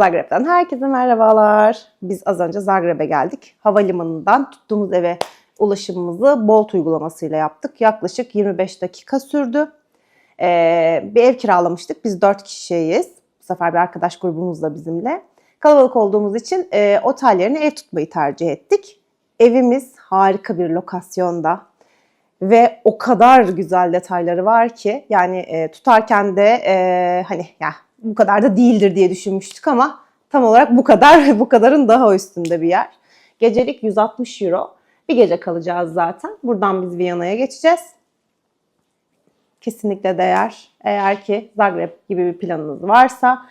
Zagreb'den herkese merhabalar. Biz az önce Zagreb'e geldik. Havalimanından tuttuğumuz eve ulaşımımızı Bolt uygulamasıyla yaptık. Yaklaşık 25 dakika sürdü. Ee, bir ev kiralamıştık. Biz 4 kişiyiz. Bu sefer bir arkadaş grubumuz da bizimle. Kalabalık olduğumuz için e, otel yerine ev tutmayı tercih ettik. Evimiz harika bir lokasyonda ve o kadar güzel detayları var ki yani e, tutarken de e, hani ya bu kadar da değildir diye düşünmüştük ama tam olarak bu kadar bu kadarın daha üstünde bir yer. Gecelik 160 euro. Bir gece kalacağız zaten. Buradan biz Viyana'ya geçeceğiz. Kesinlikle değer. Eğer ki Zagreb gibi bir planınız varsa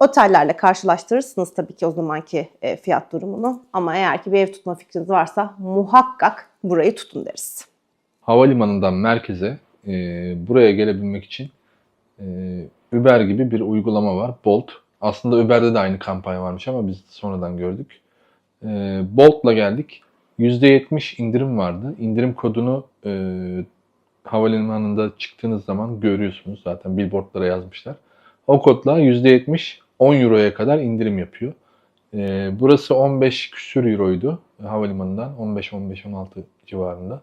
otellerle karşılaştırırsınız tabii ki o zamanki e, fiyat durumunu. Ama eğer ki bir ev tutma fikriniz varsa muhakkak burayı tutun deriz. havalimanından merkeze e, buraya gelebilmek için Uber gibi bir uygulama var. Bolt. Aslında Uber'de de aynı kampanya varmış ama biz sonradan gördük. E, Bolt'la geldik. %70 indirim vardı. İndirim kodunu e, havalimanında çıktığınız zaman görüyorsunuz. Zaten billboardlara yazmışlar. O kodla %70 10 euroya kadar indirim yapıyor. E, burası 15 küsür euroydu havalimanından. 15-15-16 civarında.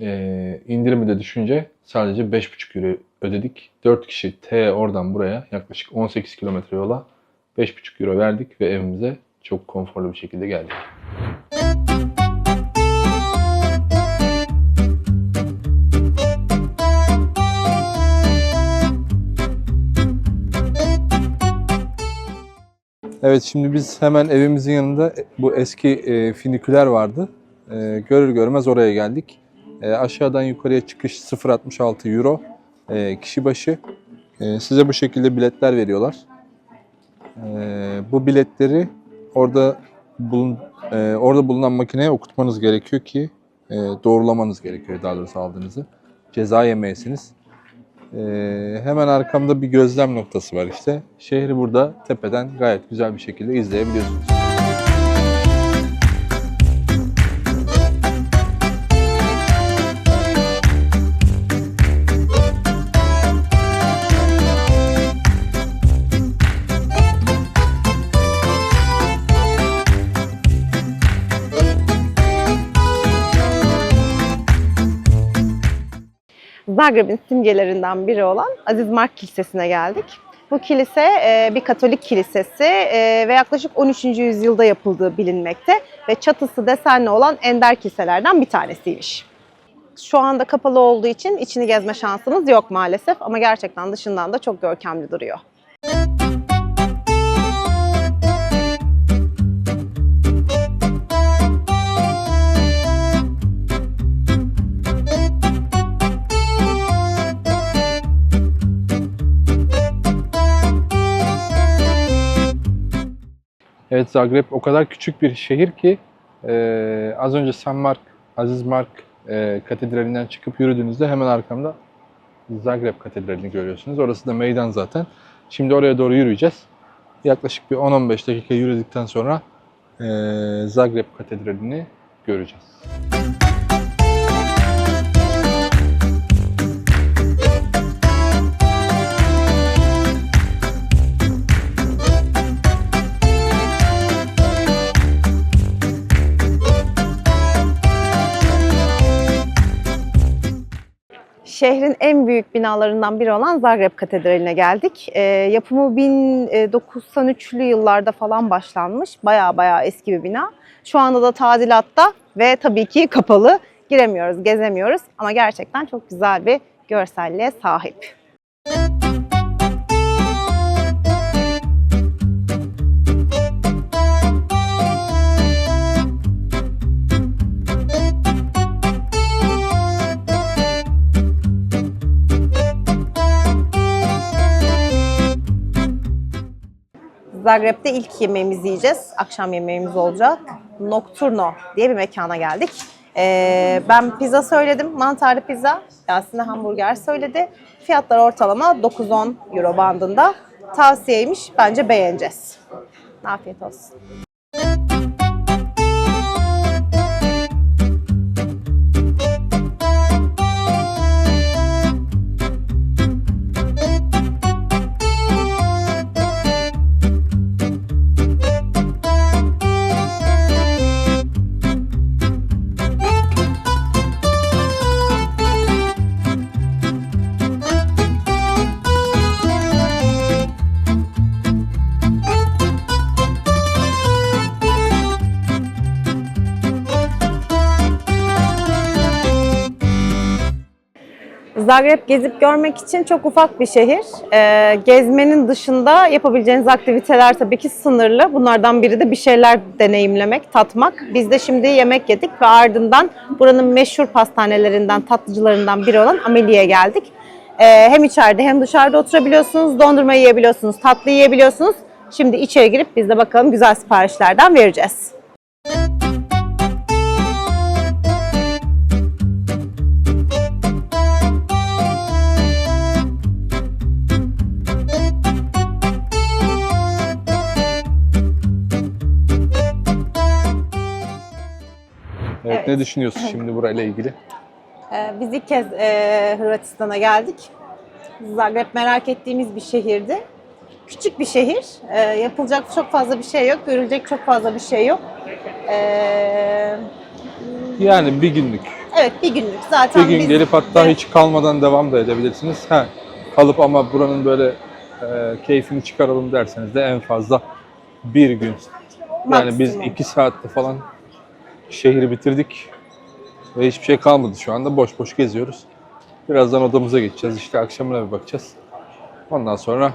E, indirimi de düşünce sadece 5,5 euro ödedik. 4 kişi T oradan buraya yaklaşık 18 kilometre yola 5,5 euro verdik ve evimize çok konforlu bir şekilde geldik. Evet şimdi biz hemen evimizin yanında bu eski e, finiküler vardı. E, görür görmez oraya geldik. E, aşağıdan yukarıya çıkış 0.66 euro kişi başı. E, size bu şekilde biletler veriyorlar. E, bu biletleri orada bulun, e, orada bulunan makineye okutmanız gerekiyor ki e, doğrulamanız gerekiyor daha doğrusu aldığınızı. Ceza yemeyesiniz. E, hemen arkamda bir gözlem noktası var işte. Şehri burada tepeden gayet güzel bir şekilde izleyebiliyorsunuz. Zagreb'in simgelerinden biri olan Aziz Mark Kilisesi'ne geldik. Bu kilise e, bir Katolik kilisesi e, ve yaklaşık 13. yüzyılda yapıldığı bilinmekte ve çatısı desenli olan ender kiliselerden bir tanesiymiş. Şu anda kapalı olduğu için içini gezme şansımız yok maalesef ama gerçekten dışından da çok görkemli duruyor. Evet Zagreb o kadar küçük bir şehir ki e, az önce San Mark, Aziz Mark e, katedralinden çıkıp yürüdüğünüzde hemen arkamda Zagreb katedralini görüyorsunuz. Orası da meydan zaten. Şimdi oraya doğru yürüyeceğiz. Yaklaşık bir 10-15 dakika yürüdükten sonra e, Zagreb katedralini göreceğiz. Şehrin en büyük binalarından biri olan Zagreb Katedrali'ne geldik. Ee, yapımı 1993'lü yıllarda falan başlanmış. Baya baya eski bir bina. Şu anda da tadilatta ve tabii ki kapalı. Giremiyoruz, gezemiyoruz ama gerçekten çok güzel bir görselliğe sahip. Zagreb'de ilk yemeğimizi yiyeceğiz. Akşam yemeğimiz olacak. Nocturno diye bir mekana geldik. Ee, ben pizza söyledim. Mantarlı pizza. Yasin de hamburger söyledi. Fiyatlar ortalama 9-10 euro bandında. Tavsiyeymiş. Bence beğeneceğiz. Afiyet olsun. Zagreb gezip görmek için çok ufak bir şehir. Ee, gezmenin dışında yapabileceğiniz aktiviteler tabii ki sınırlı. Bunlardan biri de bir şeyler deneyimlemek, tatmak. Biz de şimdi yemek yedik ve ardından buranın meşhur pastanelerinden, tatlıcılarından biri olan Ameli'ye geldik. Ee, hem içeride hem dışarıda oturabiliyorsunuz, dondurma yiyebiliyorsunuz, tatlı yiyebiliyorsunuz. Şimdi içeri girip biz de bakalım güzel siparişlerden vereceğiz. Evet, Evet. ne düşünüyorsun şimdi burayla ilgili? Ee, Biz ilk kez e, Hırvatistan'a geldik. Zagreb merak ettiğimiz bir şehirdi. Küçük bir şehir. Ee, yapılacak çok fazla bir şey yok. Görülecek çok fazla bir şey yok. Ee, Yani bir günlük. evet bir günlük. Zaten Bir gün biz gelip hatta de- hiç kalmadan devam da edebilirsiniz. Ha, kalıp ama buranın böyle e, keyfini çıkaralım derseniz de en fazla bir gün. Yani biz Maksimum. iki saatte falan şehri bitirdik ve hiçbir şey kalmadı şu anda. Boş boş geziyoruz. Birazdan odamıza geçeceğiz. İşte akşamına bir bakacağız. Ondan sonra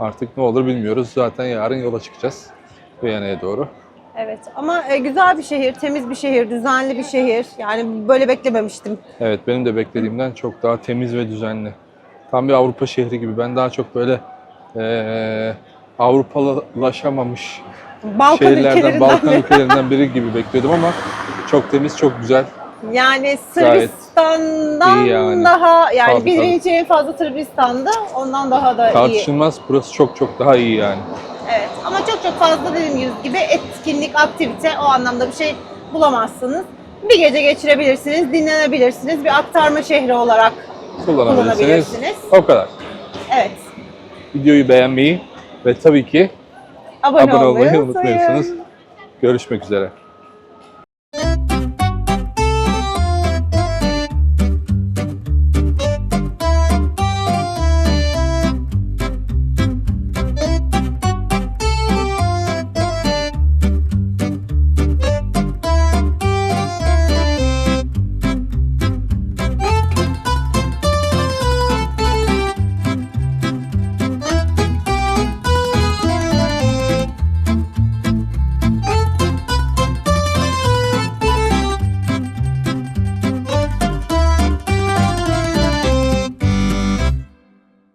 artık ne olur bilmiyoruz. Zaten yarın yola çıkacağız. Viyana'ya doğru. Evet ama e, güzel bir şehir, temiz bir şehir, düzenli bir şehir. Yani böyle beklememiştim. Evet benim de beklediğimden çok daha temiz ve düzenli. Tam bir Avrupa şehri gibi. Ben daha çok böyle eee Avrupalaşamamış Balkan şehirlerden, ülkelerinden Balkan ülkelerinden biri gibi bekliyordum ama çok temiz, çok güzel. Yani Sırbistan'dan yani. daha yani Tabii, için en fazla Sırbistan'da ondan daha da iyi. Tartışılmaz burası çok çok daha iyi yani. Evet ama çok çok fazla dediğim gibi etkinlik, aktivite o anlamda bir şey bulamazsınız. Bir gece geçirebilirsiniz, dinlenebilirsiniz. Bir aktarma şehri olarak. Kullanabilirsiniz. Kullanabilirsiniz. O kadar. Evet. Videoyu beğenmeyi ve tabii ki Abone, abone olmayı unutmuyorsunuz. Görüşmek üzere.